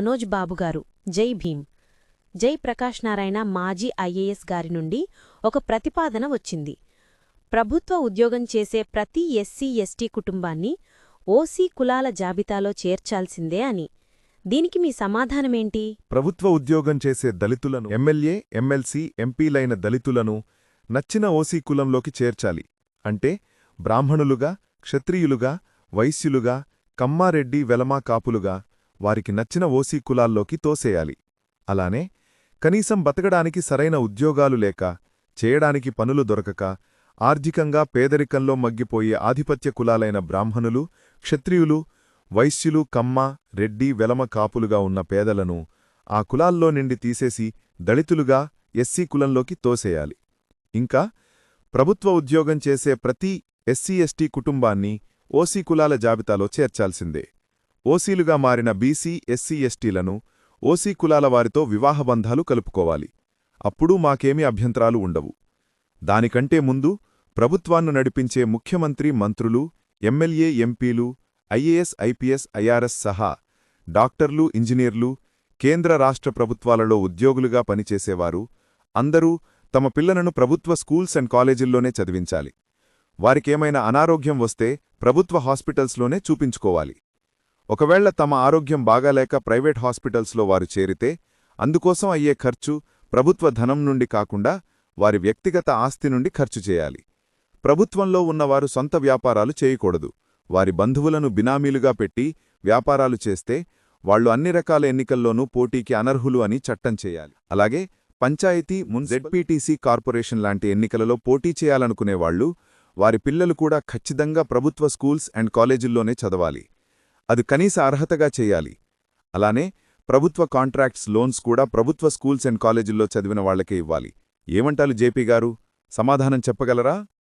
మనోజ్ బాబుగారు జై భీం జై ప్రకాష్ నారాయణ మాజీ ఐఏఎస్ గారి నుండి ఒక ప్రతిపాదన వచ్చింది. ప్రభుత్వ ఉద్యోగం చేసే ప్రతి ఎస్సీ ఎస్టీ కుటుంబాన్ని ఓసీ కులాల జాబితాలో చేర్చాల్సిందే అని. దీనికి మీ సమాధానమేంటి? ప్రభుత్వ ఉద్యోగం చేసే దళితులను ఎమ్మెల్యే ఎమ్మెల్సీ ఎంపీలైన దళితులను నచ్చిన ఓసీ కులంలోకి చేర్చాలి. అంటే బ్రాహ్మణులుగా క్షత్రియులుగా వైశ్యులుగా కమ్మారెడ్డి వెలమా కాపులుగా వారికి నచ్చిన ఓసీ కులాల్లోకి తోసేయాలి. అలానే కనీసం బతకడానికి సరైన ఉద్యోగాలు లేక చేయడానికి పనులు దొరకక ఆర్థికంగా పేదరికంలో మగ్గిపోయే ఆధిపత్య కులాలైన బ్రాహ్మణులు క్షత్రియులు వైశ్యులు కమ్మ రెడ్డి వెలమ కాపులుగా ఉన్న పేదలను ఆ కులాల్లో నిండి తీసేసి దళితులుగా ఎస్సీ కులంలోకి తోసేయాలి. ఇంకా ప్రభుత్వ ఉద్యోగం చేసే ప్రతి ఎస్సీ ఎస్టీ కుటుంబాన్ని ఓసీ కులాల జాబితాలో చేర్చాల్సిందే. ఓసీలుగా మారిన బీసీ ఎస్సీ ఎస్టీలను ఓసీ కులాల వారితో వివాహబంధాలు కలుపుకోవాలి. అప్పుడూ మాకేమీ అభ్యంతరాలు ఉండవు. దానికంటే ముందు ప్రభుత్వాన్ని నడిపించే ముఖ్యమంత్రి మంత్రులు ఎమ్మెల్యే ఎంపీలు ఐఏఎస్ ఐపీఎస్ ఐఆర్ఎస్ సహా డాక్టర్లు ఇంజనీర్లు కేంద్ర రాష్ట్ర ప్రభుత్వాలలో ఉద్యోగులుగా పనిచేసేవారు అందరూ తమ పిల్లలను ప్రభుత్వ స్కూల్స్ అండ్ కాలేజీల్లోనే చదివించాలి. వారికేమైనా అనారోగ్యం వస్తే ప్రభుత్వ హాస్పిటల్స్లోనే చూపించుకోవాలి. ఒకవేళ తమ ఆరోగ్యం బాగాలేక ప్రైవేట్ హాస్పిటల్స్లో వారు చేరితే అందుకోసం అయ్యే ఖర్చు ప్రభుత్వ ధనం నుండి కాకుండా వారి వ్యక్తిగత ఆస్తి నుండి ఖర్చు చేయాలి. ప్రభుత్వంలో ఉన్నవారు సొంత వ్యాపారాలు చేయకూడదు. వారి బంధువులను బినామీలుగా పెట్టి వ్యాపారాలు చేస్తే వాళ్ళు అన్ని రకాల ఎన్నికల్లోనూ పోటీకి అనర్హులు అని చట్టం చేయాలి. అలాగే పంచాయతీ మున్ జెడ్పీటీసీ కార్పొరేషన్ లాంటి ఎన్నికలలో పోటీ చేయాలనుకునేవాళ్ళు వారి పిల్లలు కూడా ఖచ్చితంగా ప్రభుత్వ స్కూల్స్ అండ్ కాలేజీల్లోనే చదవాలి. అది కనీస అర్హతగా చేయాలి. అలానే ప్రభుత్వ కాంట్రాక్ట్స్ లోన్స్ కూడా ప్రభుత్వ స్కూల్స్ అండ్ కాలేజీల్లో చదివిన వాళ్ళకే ఇవ్వాలి. ఏమంటారు జేపీ గారు? సమాధానం చెప్పగలరా?